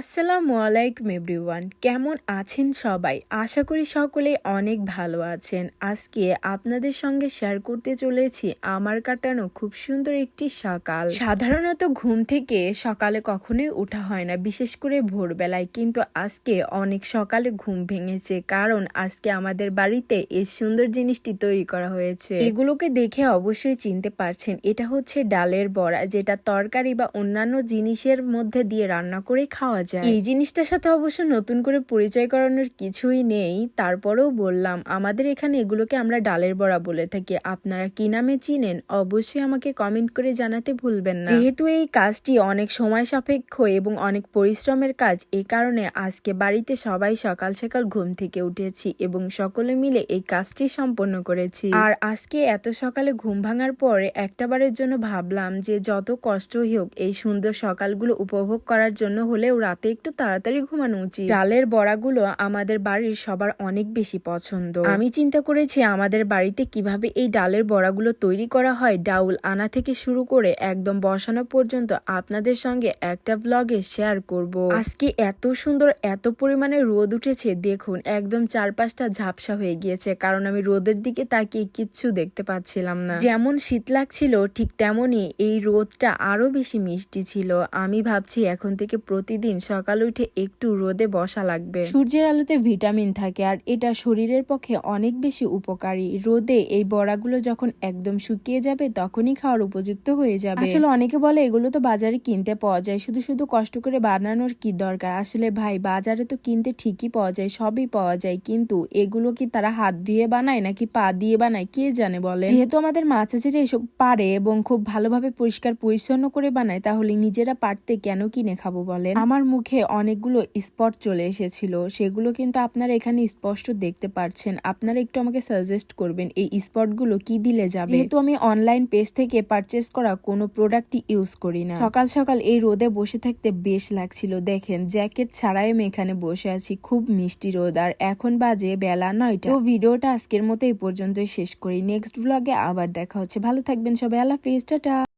আসসালামু আলাইকুম এভরিওয়ান। কেমন আছেন সবাই? আশা করি সকলে অনেক ভালো আছেন। আজকে আপনাদের সঙ্গে শেয়ার করতে চলেছি আমার কাটানো খুব সুন্দর একটি সকাল। সাধারণত ঘুম থেকে সকালে কখনোই ওঠা হয় না, বিশেষ করে ভোরবেলায়। কিন্তু আজকে অনেক সকালে ঘুম ভেঙেছে, কারণ আজকে আমাদের বাড়িতে এই সুন্দর জিনিসটি তৈরি করা হয়েছে। এগুলোকে দেখে অবশ্যই চিনতে পারছেন, এটা হচ্ছে ডালের বড়া, যেটা তরকারি বা অন্যান্য জিনিসের মধ্যে দিয়ে রান্না করে খাওয়া যায় এই জিনিসটার সাথে অবশ্য নতুন করে পরিচয় করানোর কিছুই নেই। তারপরেও বললাম, আমাদের এখানে এগুলোকে আমরা ডালের বড়া বলে থাকি। আপনারা কি নামে চিনেন? অবশ্যই আমাকে কমেন্ট করে জানাতে ভুলবেন না। যেহেতু এই কাজটি অনেক সময় সাপেক্ষ এবং অনেক পরিশ্রমের কাজ এই কারণে আজকে বাড়িতে সবাই সকাল সকাল ঘুম থেকে উঠেছি এবং সকলে মিলে এই কাজটি সম্পন্ন করেছি। আর আজকে এত সকালে ঘুম ভাঙার পরে একটা বারের জন্য ভাবলাম যে যত কষ্টই হোক, এই সুন্দর সকালগুলো উপভোগ করার জন্য হলেও রাতে একটু তাড়াতাড়ি ঘুমানো উচিত। ডালের বড়াগুলো আমাদের বাড়ির সবার অনেক বেশি পছন্দ। আমি চিন্তা করেছি আমাদের বাড়িতে কীভাবে এই ডালের বড়াগুলো তৈরি করা হয়। ডাউল আনা থেকে শুরু করে একদম বসানো পর্যন্ত আপনাদের সঙ্গে একটা ব্লগে শেয়ার করব। আজকে এত সুন্দর, এত পরিমাণে রোদ উঠেছে, দেখুন একদম চারপাশটা ঝাপসা হয়ে গিয়েছে, কারণ আমি রোদের দিকে তাকিয়ে কিচ্ছু দেখতে পাচ্ছিলাম না। যেমন শীত লাগছিল, ঠিক তেমনই এই রোদটা আরও বেশি মিষ্টি ছিল। আমি ভাবছি এখন থেকে প্রতিদিন সকাল উঠে একটু রোদে বসা লাগবে। সূর্যের আলোতে ভিটামিন থাকে আর এটা শরীরের পক্ষে অনেক বেশি উপকারী। রোদে এই বড়াগুলো যখন একদম শুকিয়ে যাবে তখনই খাওয়ার উপযুক্ত হয়ে যাবে। আসলে অনেকে বলে এগুলো তো বাজারে কিনতে পাওয়া যায়। শুধু শুধু কষ্ট করে বানানোর কি দরকার? আসলে ভাই বাজারে তো কিনতে ঠিকই পাওয়া যায় সবই পাওয়া যায়। কিন্তু এগুলো কি তারা হাত দিয়ে বানায় নাকি পা দিয়ে বানায় কে জানে বলে যেহেতু আমাদের মা চাচিরা এসব পারে এবং খুব ভালোভাবে পরিষ্কার পরিচ্ছন্ন করে বানায় তাহলে নিজেরা পারতে কেন কিনে খাব বলেন? আমার মুখে অনেকগুলো স্পট চলে এসেছিল, সেগুলো কিন্তু আপনারা এখানে স্পষ্ট দেখতে পাচ্ছেন আপনারা একটু আমাকে সাজেস্ট করবেন, এই স্পটগুলো কি দিলে যাবে? যেহেতু আমি অনলাইন পেজ থেকে পারচেস করা কোনো প্রোডাক্টই ইউজ করি না। সকাল সকাল এই রোদে বসে থাকতে বেশ লাগছিল। দেখেন জ্যাকেট ছাড়াই আমি এখানে বসে আছি। খুব মিষ্টি রোদ। আর এখন বাজে বেলা নয়টা। তো ভিডিওটা আজকের মতো এই পর্যন্তই শেষ করি। নেক্সট ব্লগে আবার দেখা হচ্ছে। ভালো থাকবেন সবাই। আল্লাহ হাফিজ। টাটা।